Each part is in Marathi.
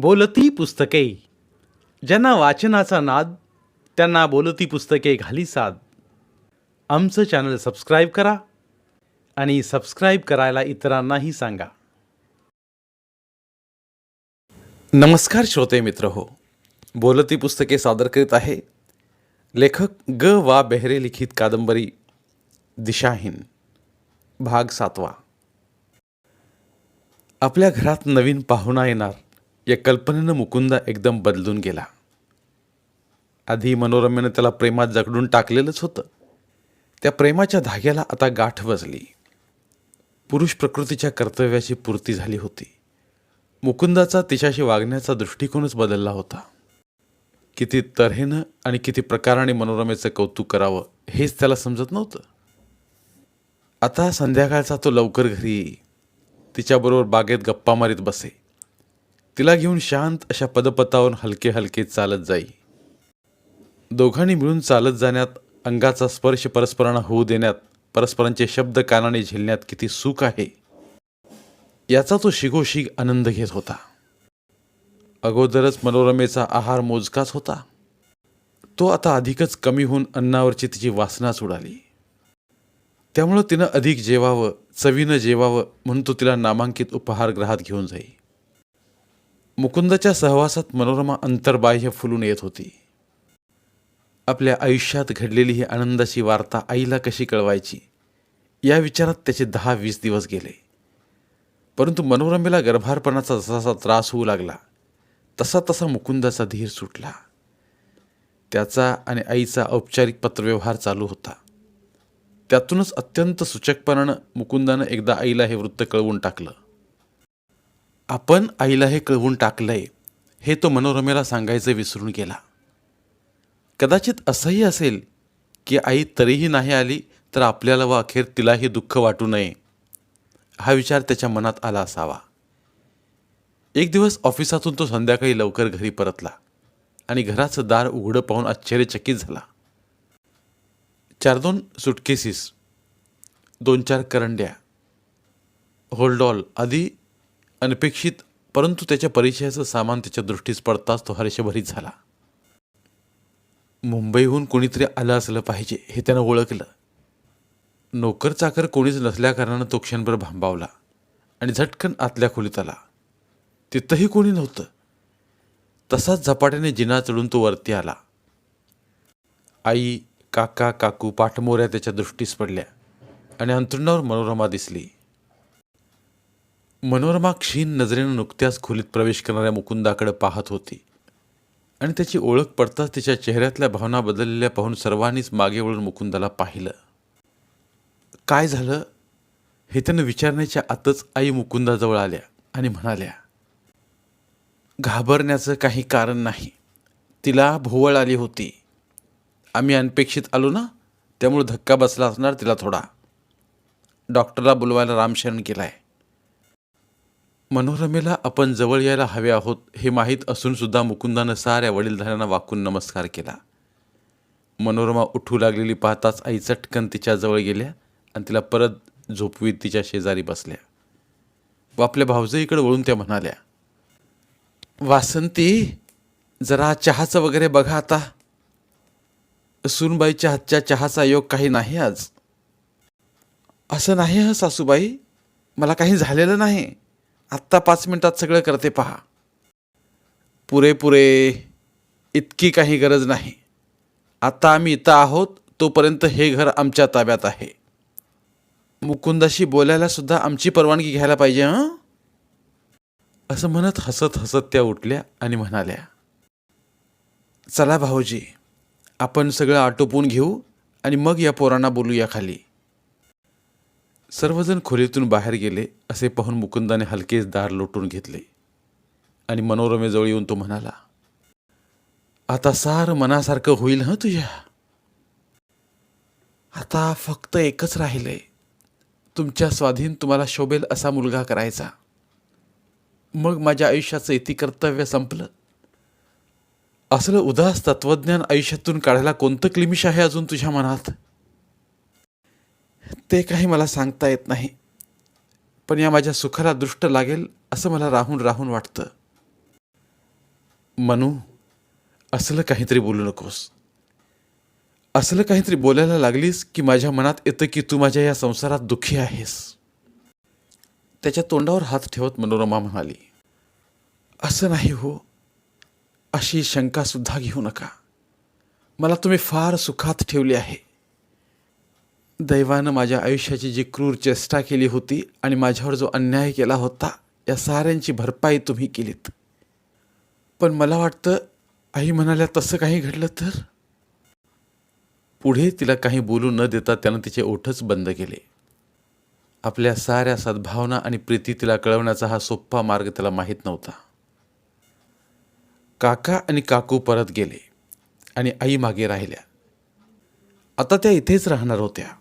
बोलती पुस्तके. ज्यांना वाचनाचा नाद त्यांना बोलती पुस्तके घाली साद. आमचं चॅनल सबस्क्राईब करा आणि सबस्क्राईब करायला इतरांनाही सांगा. नमस्कार श्रोते मित्र हो. बोलती पुस्तके सादर करीत आहे लेखक ग. वा. बेहरे लिखित कादंबरी दिशाहीन भाग सातवा. आपल्या घरात नवीन पाहुणा येणार. या कल्पनेनं मुकुंदा एकदम बदलून गेला. आधी मनोरमेनं त्याला प्रेमात जगडून टाकलेलंच होतं. त्या प्रेमाच्या धाग्याला आता गाठ बसली. पुरुष प्रकृतीच्या कर्तव्याची पूर्ती झाली होती. मुकुंदाचा तिच्याशी वागण्याचा दृष्टिकोनच बदलला होता. किती तऱ्हेनं आणि किती प्रकाराने मनोरमेचं कौतुक करावं हेच त्याला समजत नव्हतं. आता संध्याकाळचा तो लवकर घरी येई तिच्याबरोबर बागेत गप्पा मारीत बसे तिला घेऊन शांत अशा पदपथावरून हलके हलके चालत जाई. दोघांनी मिळून चालत जाण्यात अंगाचा स्पर्श परस्परांना होऊ देण्यात परस्परांचे शब्द कानाने झेलण्यात किती सुख आहे. याचा तो शिगोशिग आनंद घेत होता. अगोदरच मनोरमेचा आहार मोजकाच होता. तो आता अधिकच कमी होऊन अन्नावरची तिची वासनाच उडाली त्यामुळं तिनं अधिक जेवावं चवीनं जेवावं म्हणून तो तिला नामांकित उपहारगृहात घेऊन जाई. मुकुंदच्या सहवासात मनोरमा अंतर्बाह्य फुलून येत होती. आपल्या आयुष्यात घडलेली ही आनंदाची वार्ता आईला कशी कळवायची? या विचारात त्याचे दहा वीस दिवस गेले. परंतु मनोरमेला गर्भारपणाचा जसा त्रास होऊ लागला तसा तसा मुकुंदाचा धीर सुटला. त्याचा आणि आईचा औपचारिक पत्रव्यवहार चालू होता. त्यातूनच अत्यंत सूचकपणानं मुकुंदानं एकदा आईला हे वृत्त कळवून टाकलं. आपण आईला हे कळवून टाकलंय हे तो मनोरमेला सांगायचं विसरून गेला. कदाचित असंही असेल की आई तरीही नाही आली तर आपल्याला व अखेर तिलाही दुःख वाटू नये हा विचार त्याच्या मनात आला असावा. एक दिवस ऑफिसातून तो संध्याकाळी लवकर घरी परतला आणि घराचं दार उघडं पाहून आश्चर्यचकित झाला. चार दोन सुटकेसीस दोन चार करंड्या होल्डॉल आदी अनपेक्षित परंतु त्याच्या परिचयाचं सामान त्याच्या दृष्टीस पडताच तो हर्षभरीत झाला. मुंबईहून कोणीतरी आलं असलं पाहिजे हे त्यानं ओळखलं. नोकर चाकर कोणीच नसल्याकारणानं तो क्षणभर भांबावला आणि झटकन आतल्या खोलीत आला. तिथंही कोणी नव्हतं. तसाच झपाट्याने जिना चढून तो वरती आला. आई काका काकू पाठमोऱ्या त्याच्या दृष्टीस पडल्या आणि अंतरुणावर मनोरमा दिसली. मनोरमा क्षीण नजरेनं नुकत्याच खोलीत प्रवेश करणाऱ्या मुकुंदाकडे पाहत होती. आणि त्याची ओळख पडताच तिच्या चेहऱ्यातल्या भावना बदललेल्या पाहून सर्वांनीच मागे वळून मुकुंदाला पाहिलं. काय झालं? हे त्यानं विचारण्याच्या आतच आई मुकुंदाजवळ आल्या आणि म्हणाल्या घाबरण्याचं काही कारण नाही. तिला भोवळ आली होती. आम्ही अनपेक्षित आलो ना त्यामुळे धक्का बसला असणार तिला थोडा. डॉक्टरला बोलवायला रामशरण केलाय मनोरमेला आपण जवळ यायला हवे आहोत हे माहीत असूनसुद्धा मुकुंदानं साऱ्या वडीलधाऱ्यांना वाकून नमस्कार केला. मनोरमा उठू लागलेली पाहताच आई चटकन तिच्याजवळ गेल्या आणि तिला परत झोपवीत तिच्या शेजारी बसल्या. व आपल्या भावजईकडे वळून त्या म्हणाल्या वासंती जरा चहाचं वगैरे बघा आता. सुनबाईच्या हातच्या चहाचा योग काही नाही आज. असं नाही हं सासूबाई मला काही झालेलं नाही. आत्ता पाच मिनिटात सगळं करते पहा. पुरेपुरे इतकी काही गरज नाही. आत्ता आम्ही इथं आहोत तोपर्यंत हे घर आमच्या ताब्यात आहे. मुकुंदाशी बोलायला सुद्धा आमची परवानगी घ्यायला पाहिजे हं? असं म्हणत हसत हसत त्या उठल्या आणि म्हणाल्या चला भाऊजी आपण सगळं आटोपून घेऊ आणि मग या पोरांना बोलूया खाली. सर्वजण खोलीतून बाहेर गेले असे पाहून मुकुंदाने हलकेच दार लोटून घेतले. आणि मनोरमेजवळ येऊन तो म्हणाला आता सार मनासारखं होईल हं तुझ्या? आता फक्त एकच राहिलंय तुमच्या स्वाधीन तुम्हाला शोभेल असा मुलगा करायचा. मग माझ्या आयुष्याचं इति कर्तव्य संपलं. असलं उदास तत्वज्ञान आयुष्यातून काढायला कोणतं क्लिमिश आहे अजून तुझ्या मनात? ते काही मला सांगता येत नाही. पण या माझ्या सुखाला दृष्ट लागेल असं मला राहून राहून वाटतं. मनू असलं काहीतरी बोलू नकोस. असलं काहीतरी बोलायला लागलीस की माझ्या मनात येतं की तू माझ्या या संसारात दुःखी आहेस. त्याच्या तोंडावर हात ठेवत मनोरमा म्हणाली असं नाही हो. अशी शंकासुद्धा घेऊ नका. मला तुम्ही फार सुखात ठेवली आहे. दैवानं माझ्या आयुष्याची जी क्रूर चेष्टा केली होती आणि माझ्यावर जो अन्याय केला होता या साऱ्यांची भरपाई तुम्ही केलीत. पण मला वाटतं आई म्हणाल्या तसं काही घडलं तर? पुढे तिला काही बोलू न देता त्यानं तिचे ओठच बंद केले. आपल्या साऱ्या सद्भावना आणि प्रीती तिला कळवण्याचा हा सोप्पा मार्ग त्याला माहीत नव्हता. काका आणि काकू परत गेले आणि आई मागे राहिल्या. आता त्या इथेच राहणार होत्या.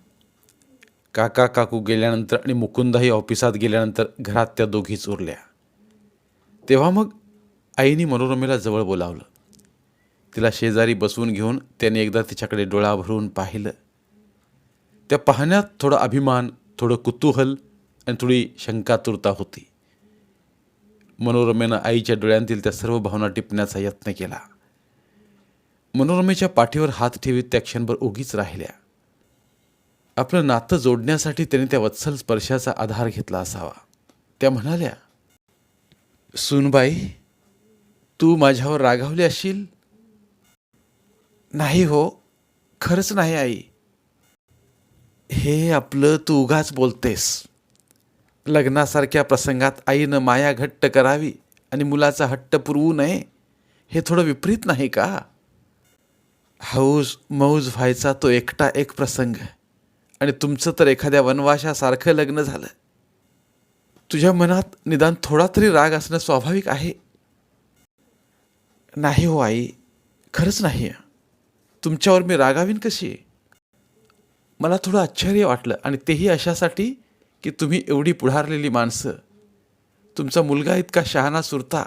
काका काकू गेल्यानंतर आणि मुकुंदाही ऑफिसात गेल्यानंतर घरात त्या दोघीच उरल्या. तेव्हा मग आईने मनोरमेला जवळ बोलावलं. तिला शेजारी बसवून घेऊन त्याने एकदा तिच्याकडे डोळा भरून पाहिलं. त्या पाहण्यात थोडा अभिमान थोडं कुतूहल आणि थोडी शंकातुरता होती. मनोरमेनं आईच्या डोळ्यांतील त्या सर्व भावना टिपण्याचा यत्न केला. मनोरमेच्या पाठीवर हात ठेवीत त्या क्षणभर उगीच राहिल्या. आपलं नातं जोडण्यासाठी त्याने त्या वत्सल स्पर्शाचा आधार घेतला असावा. त्या म्हणाल्या सुनबाई तू माझ्यावर रागावली असशील? नाही हो खरंच नाही आई. हे आपलं तू उगाच बोलतेस. लग्नासारख्या प्रसंगात आईनं माया घट्ट करावी आणि मुलाचा हट्ट पुरवू नये हे थोडं विपरीत नाही का? हौस मौज व्हायचा तो एकटा एक प्रसंग. आणि तुमचं तर एखाद्या वनवाशासारखं लग्न झालं. तुझ्या मनात निदान थोडा तरी राग असणं स्वाभाविक आहे. नाही हो आई खरंच नाही तुमच्यावर मी रागावीन कशी? मला थोडं आश्चर्य वाटलं आणि तेही अशासाठी की तुम्ही एवढी पुढारलेली माणसं. तुमचा मुलगा इतका शहाणा सुरता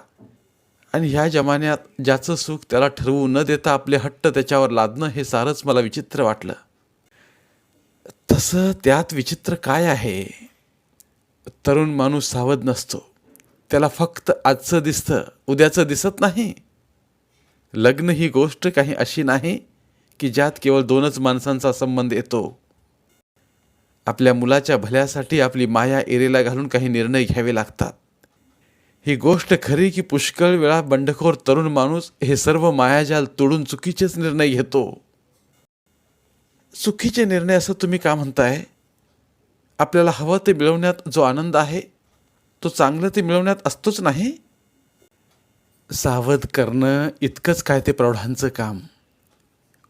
आणि ह्या जमान्यात ज्याचं सुख त्याला ठरवू न देता आपले हट्ट त्याच्यावर लादणं हे सारंच मला विचित्र वाटलं. तसं त्यात विचित्र काय आहे? तरुण माणूस सावध नसतो. त्याला फक्त आजचं दिसतं उद्याचं दिसत नाही. लग्न ही गोष्ट काही अशी नाही की ज्यात केवळ दोनच माणसांचा संबंध येतो. आपल्या मुलाच्या भल्यासाठी आपली माया एरेला घालून काही निर्णय घ्यावे लागतात. ही गोष्ट खरी की पुष्कळ वेळा बंडखोर तरुण माणूस हे सर्व मायाजाल तोडून चुकीचेच निर्णय घेतो. चुकीचे निर्णय असं तुम्ही का म्हणताय? आपल्याला हवं ते मिळवण्यात जो आनंद आहे तो चांगलं ते मिळवण्यात असतोच नाही? सावध करणं इतकंच काय ते प्रौढांचं काम.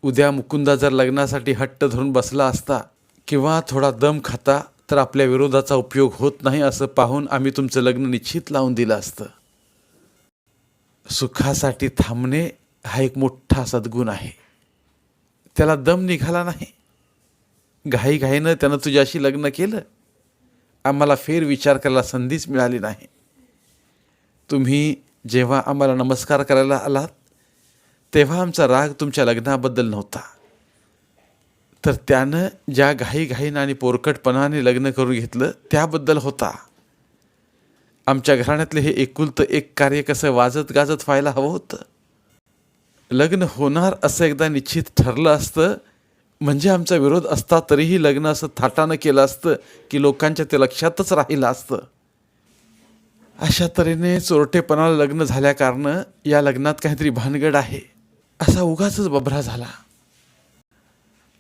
उद्या मुकुंदा जर लग्नासाठी हट्ट धरून बसला असता किंवा थोडा दम खाता तर आपल्या विरोधाचा उपयोग होत नाही असं पाहून आम्ही तुमचं लग्न निश्चित लावून दिलं असतं. सुखासाठी थांबणे हा एक मोठा सद्गुण आहे. त्याला दम निघाला नाही. घाईघाईनं त्यानं तुझ्याशी लग्न केलं. आम्हाला फेर विचार करायला संधीच मिळाली नाही. तुम्ही जेव्हा आम्हाला नमस्कार करायला आलात तेव्हा आमचा राग तुमच्या लग्नाबद्दल नव्हता. तर त्यानं ज्या घाईघाईनं आणि पोरकटपणाने लग्न करून घेतलं त्याबद्दल होता. आमच्या घराण्यातले हे एकुलतं एक कार्य कसं वाजत गाजत व्हायला हवं होतं. लग्न होणार असं एकदा निश्चित ठरलं असतं म्हणजे आमचा विरोध असता तरीही लग्न असं थाटानं केलं असतं की लोकांच्या ते लक्षातच राहिलं असतं. अशा तऱ्हेने चोरटेपणाला लग्न झाल्याकारणं या लग्नात काहीतरी भानगड आहे. असा उगाच बभरा झाला.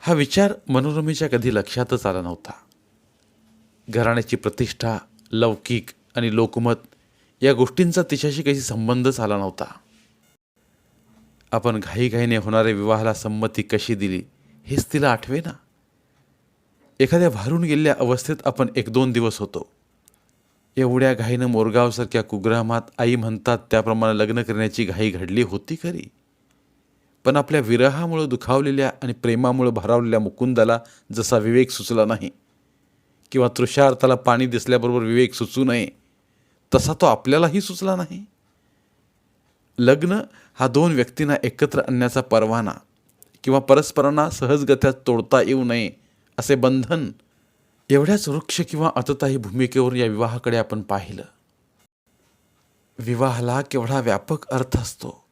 हा विचार मनोरमेच्या कधी लक्षातच आला नव्हता. घराण्याची प्रतिष्ठा लौकिक आणि लोकमत या गोष्टींचा तिच्याशी काही संबंधच आला नव्हता. आपण घाईघाईने होणाऱ्या विवाहाला संमती कशी दिली हेच तिला आठवे ना एखाद्या भारून गेलेल्या अवस्थेत आपण एक दोन दिवस होतो. एवढ्या घाईनं मोरगावसारख्या कुग्रामात आई म्हणतात त्याप्रमाणे लग्न करण्याची घाई घडली होती खरी. पण आपल्या विरहामुळं दुखावलेल्या आणि प्रेमामुळं भारावलेल्या मुकुंदाला जसा विवेक सुचला नाही किंवा तृषार्थाला पाणी दिसल्याबरोबर विवेक सुचू नये तसा तो आपल्यालाही सुचला नाही. लग्न हा दोन व्यक्तींना एकत्र आणण्याचा परवाना किंवा परस्परांना सहजगत्या तोडता येऊ नये असे बंधन एवढ्याच वृक्ष किंवा अतताही भूमिकेवरून या विवाहाकडे आपण पाहिलं. विवाहाला केवढा व्यापक अर्थ असतो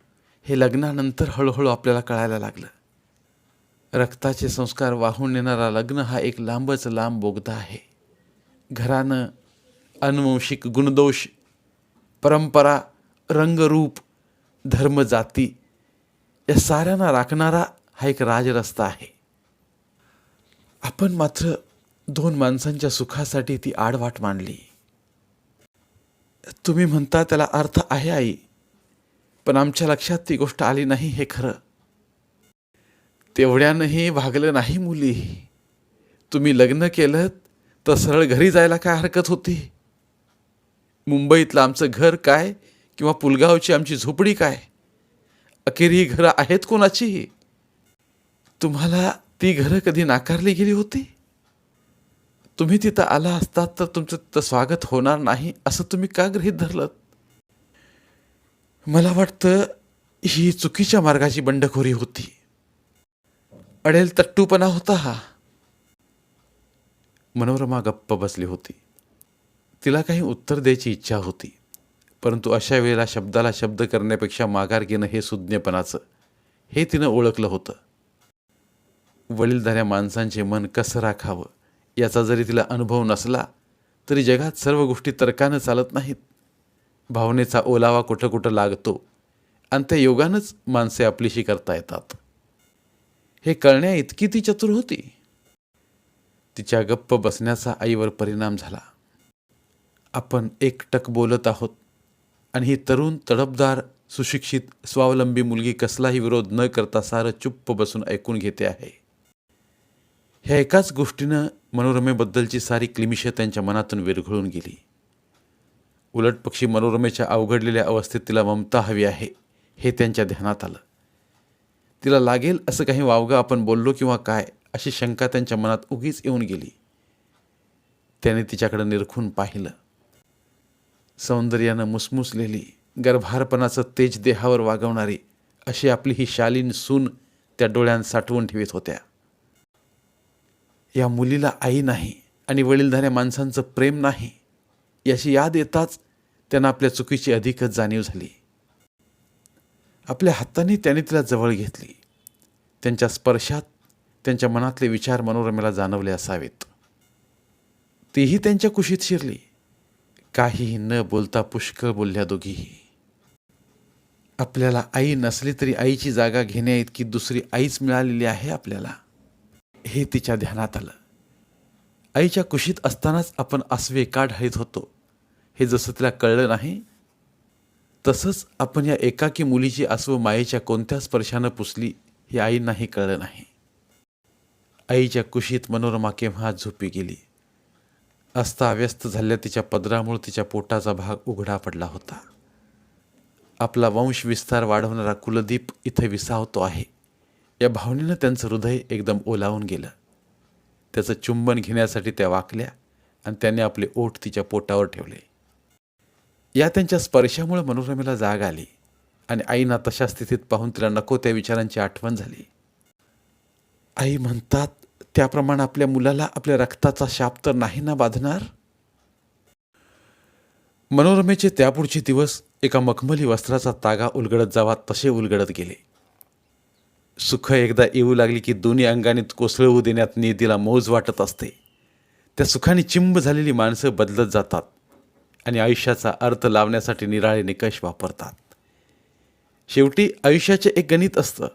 हे लग्नानंतर हळूहळू आपल्याला कळायला लागलं. रक्ताचे संस्कार वाहून नेणारा लग्न हा एक लांबच लांब बोगदा आहे. घरानं अनुवंशिक गुणदोष परंपरा रंगरूप धर्म जाती या साऱ्यांना राखणारा हा एक राजरस्ता आहे. आपण मात्र दोन माणसांच्या सुखासाठी ती आडवाट मांडली. तुम्ही म्हणता त्याला अर्थ आहे आई पण आमच्या लक्षात ती गोष्ट आली नाही हे खरं. तेवढ्यानंही भागलं नाही मुली. तुम्ही लग्न केलं तर सरळ घरी जायला काय हरकत होती? मुंबईतलं आमचं घर काय? किंवा पुलगावची आमची झोपडी काय? अखेर ही घरं आहेत कोणाची? तुम्हाला ती घरं कधी नाकारली गेली होती? तुम्ही तिथं आला असतात तर तुमचं तिथं स्वागत होणार नाही असं तुम्ही का गृहीत धरलं मला वाटतं ही चुकीच्या मार्गाची बंडखोरी होती. अडेल तट्टूपणा होता हा. मनोरमा गप्प बसली होती. तिला काही उत्तर द्यायची इच्छा होती. परंतु अशा वेळेला शब्दाला शब्द करण्यापेक्षा माघार घेणं हे सुज्ञपणाचं. हे तिनं ओळखलं होतं. वडीलधाऱ्या माणसांचे मन कसं राखावं याचा जरी तिला अनुभव नसला तरी जगात सर्व गोष्टी तर्कानं चालत नाहीत. भावनेचा ओलावा कुठं कुठं लागतो आणि त्या योगानंच माणसे आपलीशी करता येतात. हे कळण्या इतकी ती चतुर होती. तिच्या गप्प बसण्याचा आईवर परिणाम झाला. आपण एकटक बोलत आहोत. आणि ही तरुण तडपदार सुशिक्षित स्वावलंबी मुलगी कसलाही विरोध न करता सारं चुप्प बसून ऐकून घेते आहे. ह्या एकाच गोष्टीनं मनोरमेबद्दलची सारी क्लिमिश त्यांच्या मनातून विरघळून गेली. उलट पक्षी मनोरमेच्या अवघडलेल्या अवस्थेत तिला ममता हवी आहे हे त्यांच्या ध्यानात आलं. तिला लागेल असं काही वावगं आपण बोललो किंवा काय अशी शंका त्यांच्या मनात उगीच येऊन गेली. त्याने तिच्याकडे निरखून पाहिलं. सौंदर्यानं मुसमुसलेली गर्भारपणाचं तेज देहावर वागवणारी अशी आपली ही शालीन सून त्या डोळ्यात साठवून ठेवीत होत्या. या मुलीला आई नाही आणि वडीलधाऱ्या माणसांचं प्रेम नाही याची याद येताच त्यांना आपल्या चुकीची अधिकच जाणीव झाली. आपल्या हाताने त्याने तिला जवळ घेतली. त्यांच्या स्पर्शात त्यांच्या मनातले विचार मनोरमेला जाणवले असावेत. तीही त्यांच्या कुशीत शिरली. काहीही न बोलता पुष्कळ बोलल्या दोघीही. आपल्याला आई नसली तरी आईची जागा घेण्या इतकी दुसरी आईच मिळालेली आहे आपल्याला. हे तिच्या ध्यानात आलं. आईच्या कुशीत असतानाच आपण आसवे का ढळीत होतो? हे जसं तिला कळलं नाही तसंच आपण या एकाकी मुलीची आसव मायेच्या कोणत्या स्पर्शानं पुसली हे आईंनाही कळलं नाही. आईच्या कुशीत मनोरमा केव्हा झोपी गेली? अस्ताव्यस्त झालेल्या तिच्या पदरामुळे तिच्या पोटाचा भाग उघडा पडला होता. आपला वंश विस्तार वाढवणारा कुलदीप इथे विसावतो आहे. या भावनेनं त्यांचं हृदय एकदम ओलावून गेलं. त्याचं चुंबन घेण्यासाठी त्या वाकल्या आणि त्याने आपले ओठ तिच्या पोटावर ठेवले. या त्यांच्या स्पर्शामुळे मनोरमेला जाग आली आणि आईना तशा स्थितीत पाहून तिला नको त्या विचारांची आठवण झाली. आई म्हणतात त्याप्रमाणे आपल्या मुलाला आपल्या रक्ताचा शाप तर नाही ना बाधणार मनोरमेचे त्यापुढचे दिवस एका मखमली वस्त्राचा तागा उलगडत जावा तसे उलगडत गेले. सुख एकदा येऊ लागली की दोन्ही अंगाने कोसळवू देण्यात निधीला मौज वाटत असते. त्या सुखाने चिंब झालेली माणसं बदलत जातात आणि आयुष्याचा अर्थ लावण्यासाठी निराळे निकष वापरतात. शेवटी आयुष्याचे एक गणित असतं.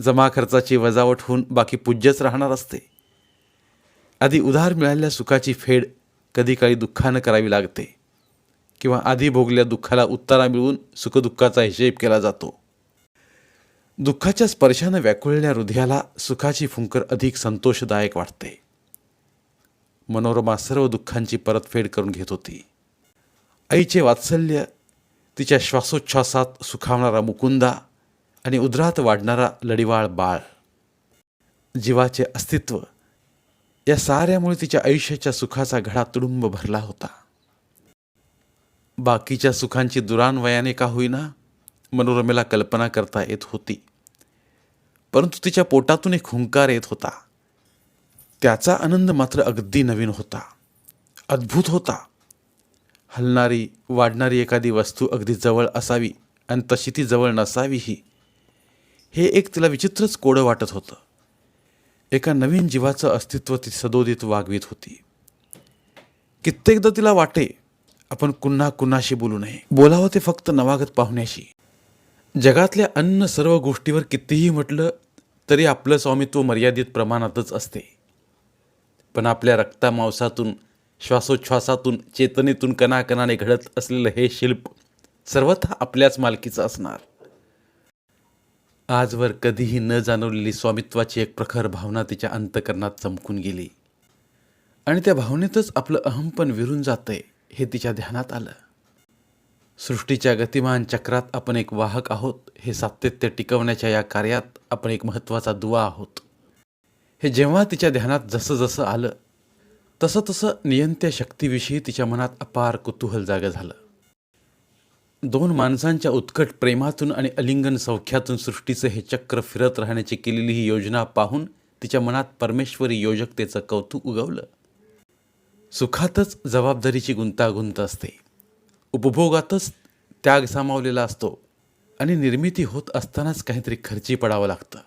जमा खर्चाची वजावट होऊन बाकी पूज्यच राहणार असते. आधी उधार मिळालेल्या सुखाची फेड कधी काळी दुःखानं करावी लागते किंवा आधी भोगल्या दुःखाला उत्तरा मिळवून सुखदुःखाचा हिशेब केला जातो. दुःखाच्या स्पर्शानं व्याकुळलेल्या हृदयाला सुखाची फुंकर अधिक संतोषदायक वाटते. मनोरमा सर्व दुःखांची परतफेड करून घेत होती. आईचे वात्सल्य तिच्या श्वासोच्छ्वासात सुखावणारा मुकुंदा आणि उदरात वाढणारा लढिवाळ बाळ जीवाचे अस्तित्व या साऱ्यामुळे तिच्या आयुष्याच्या सुखाचा घडा तुडुंब भरला होता. बाकीच्या सुखांची दुरान्वयाने का होईना मनोरमेला कल्पना करता येत होती. परंतु तिच्या पोटातून एक हुंकार येत होता. त्याचा आनंद मात्र अगदी नवीन होता. अद्भुत होता. हलणारी वाढणारी एखादी वस्तू अगदी जवळ असावी आणि तशी ती जवळ नसावीही. हे एक तिला विचित्रच कोडं वाटत होतं. एका नवीन जीवाचं अस्तित्व ती सदोदित वागवीत होती. कित्येकदा तिला वाटे आपण कुन्हा कुणाशी बोलू नये. बोलावं ते फक्त नवागत पाहुण्याशी. जगातल्या अन्न सर्व गोष्टीवर कितीही म्हटलं तरी आपलं स्वामित्व मर्यादित प्रमाणातच असते. पण आपल्या रक्तामांसातून श्वासोच्छ्वासातून चेतनेतून कणाकणाने घडत असलेलं हे शिल्प सर्वथा आपल्याच मालकीचं असणार. आजवर कधीही न जाणवलेली स्वामित्वाची एक प्रखर भावना तिच्या अंतकरणात चमकून गेली. आणि त्या भावनेतच आपलं अहमपण विरून जातंय हे तिच्या ध्यानात आलं. सृष्टीच्या गतिमान चक्रात आपण एक वाहक आहोत हे सातत्य टिकवण्याच्या या कार्यात आपण एक महत्त्वाचा दुवा आहोत. हे जेव्हा तिच्या ध्यानात जसं जसं आलं तसं तसं नियंत्या शक्तीविषयी तिच्या मनात अपार कुतूहल जागं झालं. दोन माणसांच्या उत्कट प्रेमातून आणि अलिंगन सौख्यातून सृष्टीचं हे चक्र फिरत राहण्याची केलेली ही योजना पाहून तिच्या मनात परमेश्वरी योजकतेचं कौतुक उगवलं. सुखातच जबाबदारीची गुंतागुंत असते. उपभोगातच त्याग सामावलेला असतो आणि निर्मिती होत असतानाच काहीतरी खर्ची पडावं लागतं.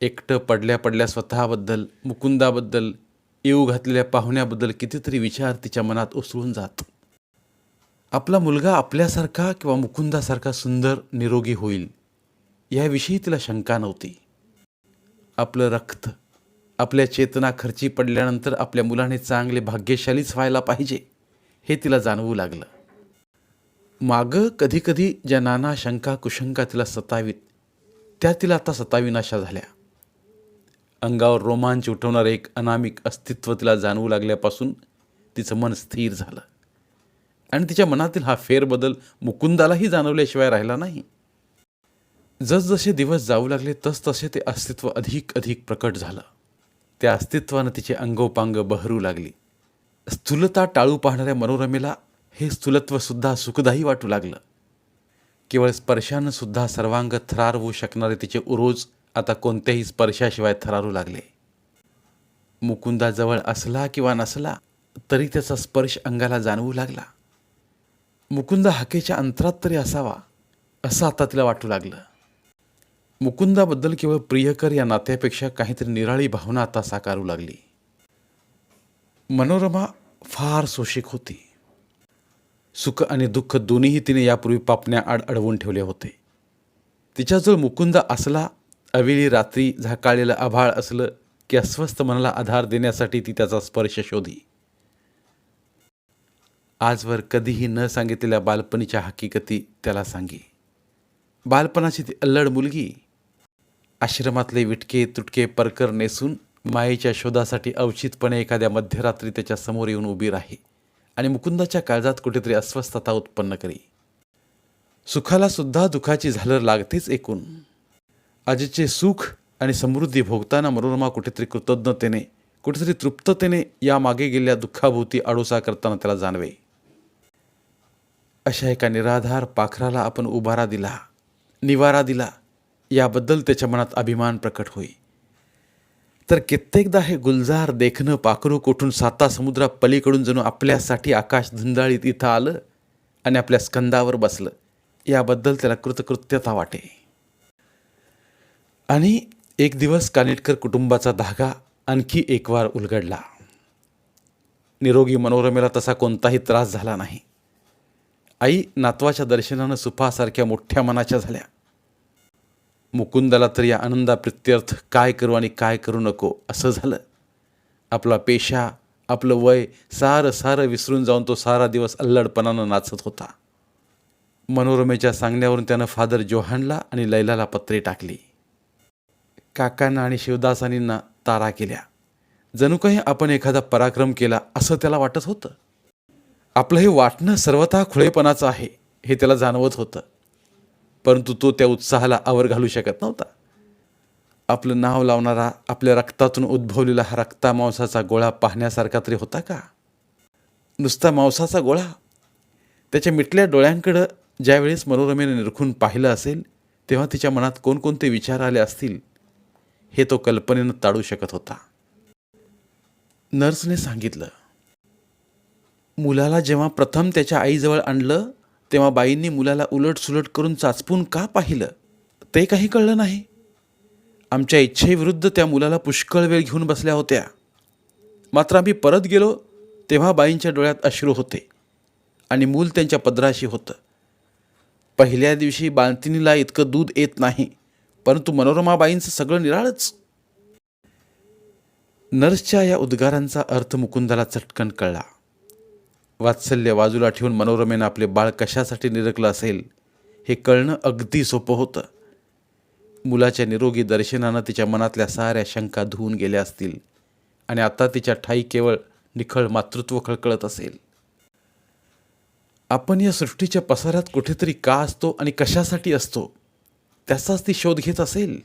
एकटं पडल्या पडल्या स्वतःबद्दल मुकुंदाबद्दल येऊ घातलेल्या पाहुण्याबद्दल कितीतरी विचार तिच्या मनात उसळून जात. आपला मुलगा आपल्यासारखा किंवा मुकुंदासारखा सुंदर निरोगी होईल याविषयी तिला शंका नव्हती. आपलं रक्त आपल्या चेतना खर्ची पडल्यानंतर आपल्या मुलाने चांगले भाग्यशालीच व्हायला पाहिजे हे तिला जाणवू लागलं. मागं कधीकधी ज्या नाना शंका कुशंका तिला सतावीत त्या तिला आता सताविनाशा झाल्या. अंगावर रोमांच उठवणारं एक अनामिक अस्तित्व तिला जाणवू लागल्यापासून तिचं मन स्थिर झालं. आणि तिच्या मनातील हा फेरबदल मुकुंदालाही जाणवल्याशिवाय राहिला नाही. जसजसे दिवस जाऊ लागले तसतसे ते अस्तित्व अधिक अधिक प्रकट झालं. त्या अस्तित्वानं तिचे अंगोपांग बहरू लागली. स्थूलता टाळू पाहणाऱ्या मनोरमेला हे स्थूलत्वसुद्धा सुखदायी वाटू लागलं. केवळ स्पर्शानं सुद्धा सर्वांग होऊ शकणारे तिचे उरोज आता कोणत्याही स्पर्शाशिवाय थरारू लागले. मुकुंदाजवळ असला किंवा नसला तरी त्याचा स्पर्श अंगाला जाणवू लागला. मुकुंद हाकेच्या अंतरात तरी असावा असं आता तिला वाटू लागलं. मुकुंदाबद्दल केवळ प्रियकर या नात्यापेक्षा काहीतरी निराळी भावना आता साकारू लागली. मनोरमा फार सोशिक होती. सुख आणि दुःख दोन्हीही तिने यापूर्वी पापण्या आड अडवून ठेवले होते. तिच्याजवळ मुकुंद असला अवेळी रात्री झाकाळलेलं आभाळ असलं की अस्वस्थ मनाला आधार देण्यासाठी ती त्याचा स्पर्श शोधी. आजवर कधीही न सांगितलेल्या बालपणीच्या हकीकती त्याला सांगी. बालपणाची ती अल्लड मुलगी आश्रमातले विटके तुटके परकर नेसून मायेच्या शोधासाठी अवचितपणे एखाद्या मध्यरात्री त्याच्यासमोर येऊन उभी राही आणि मुकुंदाच्या काळजात कुठेतरी अस्वस्थता उत्पन्न करी. सुखाला सुद्धा दुखाची झालर लागतेच एकूण. आजीचे सुख आणि समृद्धी भोगताना मनोरमा कुठेतरी कृतज्ञतेने कुठेतरी तृप्ततेने या मागे गेलेल्या दुःखाभोवती आडोसा करताना त्याला जाणवे. अशा एका निराधार पाखराला आपण उभारा दिला निवारा दिला. याबद्दल त्याच्या मनात अभिमान प्रकट होई. तर कित्येकदा हे गुलजार देखणं पाखरू कोठून साता समुद्रा पलीकडून जणू आपल्यासाठी आकाश धुंदाळीत इथं आलं आणि आपल्या स्कंदावर बसलं. याबद्दल त्याला कृतकृत्यता वाटे. आणि एक दिवस कानिटकर कुटुंबाचा धागा आणखी एक वार उलगडला. निरोगी मनोरमेला तसा कोणताही त्रास झाला नाही. आई नातवाच्या दर्शनानं सुफासारख्या मोठ्या मनाच्या झाल्या. मुकुंदाला तर या आनंदाप्रित्यर्थ काय करू आणि काय करू नको असं झालं. आपला पेशा आपलं वय सारं सारं विसरून जाऊन तो सारा दिवस अल्लडपणानं नाचत होता. मनोरमेच्या सांगण्यावरून त्यानं फादर जोहानला आणि लैलाला पत्रे टाकली. काकांना आणि शिवदासानींना तारा केल्या. जणू काही आपण एखादा पराक्रम केला असं त्याला वाटत होतं. आपलं हे वाटणं सर्वथा खुळेपणाचं आहे हे त्याला जाणवत होतं. परंतु तो त्या उत्साहाला आवर घालू शकत नव्हता. आपलं नाव लावणारा आपल्या रक्तातून उद्भवलेला हा रक्ता मांसाचा गोळा पाहण्यासारखा तरी होता का? नुसता मांसाचा गोळा? त्याच्या मिटल्या डोळ्यांकडं ज्यावेळेस मनोरमेने निरखून पाहिलं असेल तेव्हा तिच्या मनात कोणकोणते विचार आले असतील हे तो कल्पनेनं ताडू शकत होता. नर्सने सांगितलं मुलाला जेव्हा प्रथम त्याच्या आईजवळ आणलं तेव्हा बाईंनी मुलाला उलटसुलट करून चाचपून का पाहिलं? ते काही कळलं नाही. आमच्या इच्छेविरुद्ध त्या मुलाला पुष्कळ वेळ घेऊन बसल्या होत्या. मात्र आम्ही परत गेलो तेव्हा बाईंच्या डोळ्यात अश्रू होते आणि मूल त्यांच्या पदराशी होतं. पहिल्या दिवशी बांतिनीला इतकं दूध येत नाही परंतु मनोरमाबाईंचं सगळं निराळच. नर्सच्या या उद्गारांचा अर्थ मुकुंदाला चटकन कळला. वात्सल्य बाजूला ठेवून मनोरमेनं आपले बाळ कशासाठी निरकलं असेल हे कळणं अगदी सोपं होतं. मुलाच्या निरोगी दर्शनानं तिच्या मनातल्या साऱ्या शंका धुवून गेल्या असतील आणि आता तिच्या ठाई केवळ निखळ मातृत्व खळकळत असेल. आपण या सृष्टीच्या पसाऱ्यात कुठेतरी का असतो आणि कशासाठी असतो त्याचाच ती शोध घेत असेल?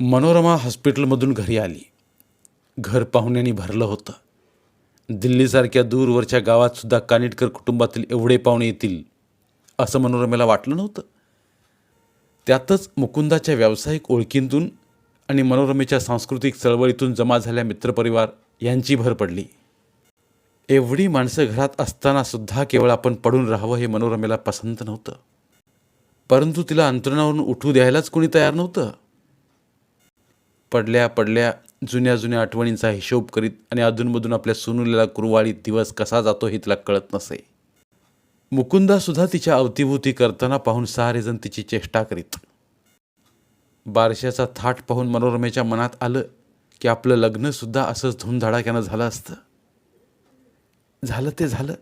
मनोरमा हॉस्पिटलमधून घरी आली. घर पाहुण्यांनी भरलं होतं. दिल्लीसारख्या दूरवरच्या गावातसुद्धा कानिटकर कुटुंबातील एवढे पाहुणे येतील असं मनोरमेला वाटलं नव्हतं. त्यातच मुकुंदाच्या व्यावसायिक ओळखींतून आणि मनोरमेच्या सांस्कृतिक चळवळीतून जमा झाल्या मित्रपरिवार यांची भर पडली. एवढी माणसं घरात असतानासुद्धा केवळ आपण पडून राहावं हे मनोरमेला पसंत नव्हतं. परंतु तिला अंतरणावरून उठू द्यायलाच कोणी तयार नव्हतं. पडल्या पडल्या जुन्या जुन्या आठवणींचा हिशोब करीत आणि अधूनमधून आपल्या सुनुलेला कुरवाळीत दिवस कसा जातो हे तिला कळत नसे. मुकुंदासुद्धा तिच्या अवतीभूती करताना पाहून सारेजण तिची चेष्टा करीत. बारशाचा थाट पाहून मनोरमेच्या मनात आलं की आपलं लग्नसुद्धा असंच धुमधडाक्यानं झालं असतं. झालं ते झालं.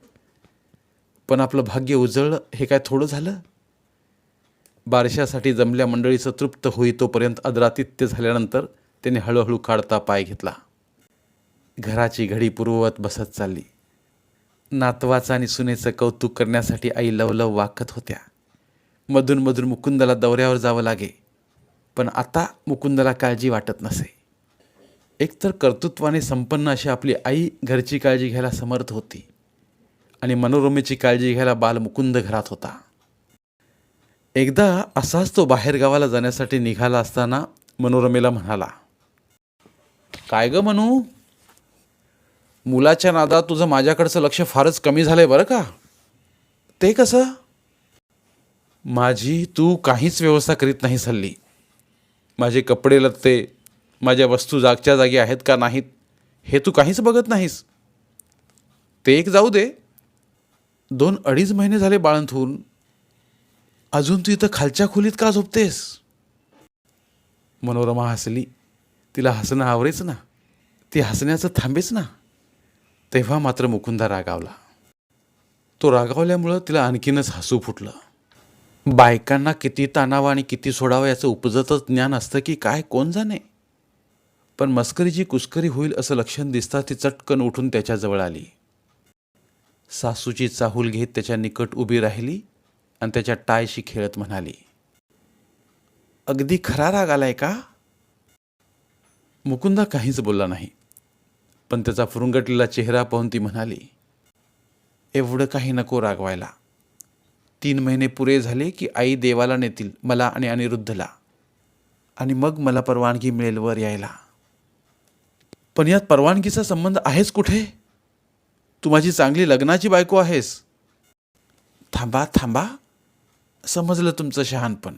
पण आपलं भाग्य उजळलं हे काय थोडं झालं? बारशासाठी जमल्या मंडळीचं तृप्त होई तोपर्यंत अदरातिथ्य झाल्यानंतर त्याने हळूहळू काढता पाय घेतला. घराची घडी पूर्ववत बसत चालली. नातवाचं आणि सुनेचं कौतुक करण्यासाठी आई लवलव वाकत होत्या. मधून मधून मुकुंदाला दौऱ्यावर जावं लागे पण आता मुकुंदाला काळजी वाटत नसे. एकतर कर्तृत्वाने संपन्न अशी आपली आई घरची काळजी घ्यायला समर्थ होती आणि मनोरमेची काळजी घ्यायला बाल मुकुंद घरात होता. एकदा असाच तो बाहेरगावाला जाण्यासाठी निघाला असताना मनोरमेला म्हणाला काय ग म्हणू मुलाच्या नादात तुझं माझ्याकडचं लक्ष फारच कमी झालंय बरं का? ते कसं? माझी तू काहीच व्यवस्था करीत नाही हल्ली माझे कपडे लत्ते माझ्या वस्तू जागच्या जागी आहेत का नाहीत हे तू काहीच बघत नाहीस. ते एक जाऊ दे. दोन अडीच महिने झाले बाळंत होऊन अजून तू इथं खालच्या खोलीत का झोपतेस? मनोरमा हसली. तिला हसणं आवरेच ना. ती हसण्याचं थांबेच ना. तेव्हा मात्र मुकुंदा रागावला. तो रागावल्यामुळं तिला आणखीनच हसू फुटलं. बायकांना किती ताणावं आणि किती सोडावं याचं उपजतच ज्ञान असतं की काय कोण जाणे? पण मस्करीची कुस्करी होईल असं लक्षण दिसता ती चटकन उठून त्याच्याजवळ आली. सासूची चाहूल घेत त्याच्या निकट उभी राहिली आणि त्याच्या टायशी खेळत म्हणाली अगदी खरा राग आलाय का? मुकुंदा काहीच बोलला नाही. पण त्याचा फुरुंगटलेला चेहरा पाहून ती म्हणाली एवढं काही नको रागवायला. तीन महिने पुरे झाले की आई देवाला नेतील मला आणि अनिरुद्धला. आणि मग मला परवानगी मिळेल वर यायला. पण यात परवानगीचा संबंध आहेच कुठे? तू माझी चांगली लग्नाची बायको आहेस. थांबा थांबा. समजलं तुमचं शहाणपण.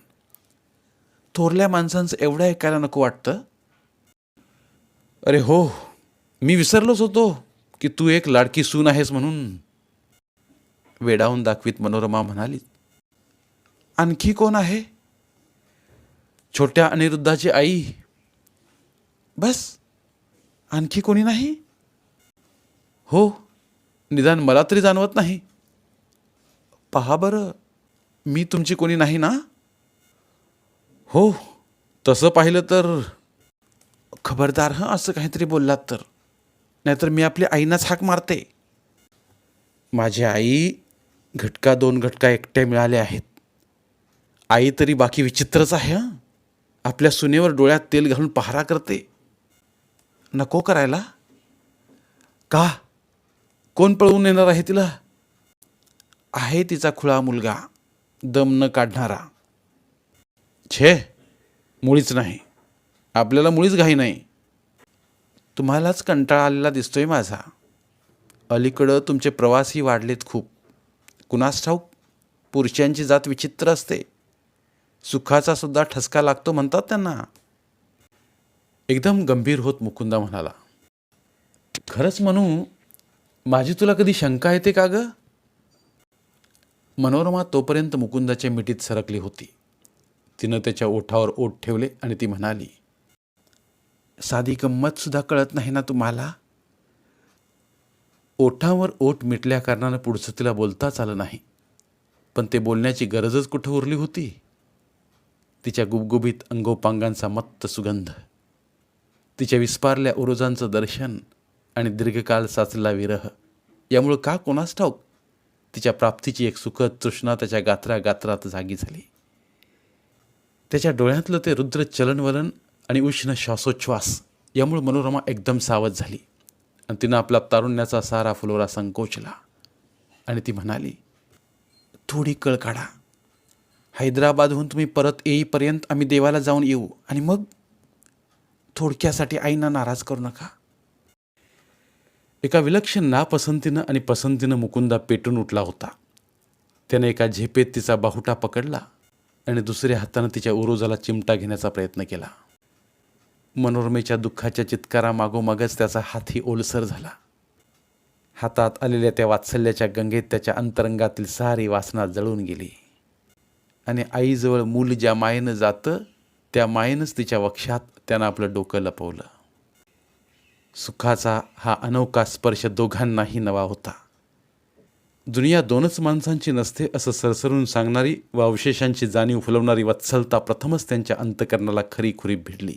थोरल्या माणसांचं एवढं ऐकायला नको वाटतं. अरे हो मी विसरलोच होतो की तू एक लाडकी सून आहेस म्हणून. वेडावून दाखवीत मनोरमा म्हणाली आणखी कोण आहे? छोट्या अनिरुद्धाची आई. बस आणखी कोणी नाही? हो निदान मला तरी जाणवत नाही. पहा बरं मी तुमची कोणी नाही ना? हो तसं पाहिलं तर खबरदार हं असं काहीतरी बोललात तर. नाहीतर मी आपल्या आईनाच हाक मारते. माझी आई घटका दोन घटका एकट्या मिळाल्या आहेत. आई तरी बाकी विचित्रच आहे हं. आपल्या सुनेवर डोळ्यात तेल घालून पहारा करते. नको करायला. का? कोण पळवून येणार आहे तिला? आहे तिचा खुळा मुलगा दम न काढणारा. छे मुळीच नाही. आपल्याला मुळीच घाई नाही. तुम्हालाच कंटाळा आलेला दिसतोय माझा. अलीकडं तुमचे प्रवासही वाढलेत खूप. कुणास ठाऊक? पुरुषांची जात विचित्र असते. सुखाचा सुद्धा ठसका लागतो म्हणतात त्यांना. एकदम गंभीर होत मुकुंदा म्हणाला. खरंच म्हणू माझी तुला कधी शंका येते का ग? मनोरमा तोपर्यंत मुकुंदाच्या मिठीत सरकली होती. तिनं त्याच्या ओठावर ओठ ठेवले आणि ती म्हणाली साधी गंमत सुद्धा कळत नाही ना तुम्हाला? ओठावर ओठ मिटल्या कारणानं पुढचं तिला बोलताच आलं नाही. पण ते बोलण्याची गरजच कुठं उरली होती? तिच्या गुबगुबीत अंगोपांगांचा मत्त सुगंध तिच्या विस्पारल्या उरोजांचं दर्शन आणि दीर्घकाल साचलेला विरह यामुळं का कोणास ठाऊक? तिच्या प्राप्तीची एक सुखद तृष्णा त्याच्या गात्रा गात्रात जागी झाली. त्याच्या डोळ्यातलं ते रुद्र चलनवलन आणि उष्ण श्वासोच्छ्वास यामुळे मनोरमा एकदम सावध झाली. आणि तिनं आपला तारुण्याचा सारा फुलोरा संकोचला आणि ती म्हणाली थोडी कळ काढा. हैदराबादहून तुम्ही परत येईपर्यंत आम्ही देवाला जाऊन येऊ आणि मग थोडक्यासाठी आईना नाराज करू नका. एका विलक्षण नापसंतीनं आणि पसंतीनं मुकुंदा पेटून उठला होता. त्याने एका झेपेत तिचा बाहुटा पकडला आणि दुसऱ्या हातानं तिच्या उरोजाला चिमटा घेण्याचा प्रयत्न केला. मनोरमेच्या दुःखाच्या चित्कारामागोमागच त्याचा हातही ओलसर झाला. हातात आलेल्या त्या वात्सल्याच्या गंगेत त्याच्या अंतरंगातील सारी वासना जळून गेली. आणि आईजवळ मूल ज्या मायेनं जातं त्या मायेनंच तिच्या वक्षात त्यानं आपलं डोकं लपवलं. सुखाचा हा अनोखा स्पर्श दोघांनाही नवा होता. दुनिया दोनच माणसांची नसते असं सरसरून सांगणारी व अवशेषांची जाणीव फुलवणारी वत्सलता प्रथमच त्यांच्या अंतकरणाला खरी खुरी भिडली.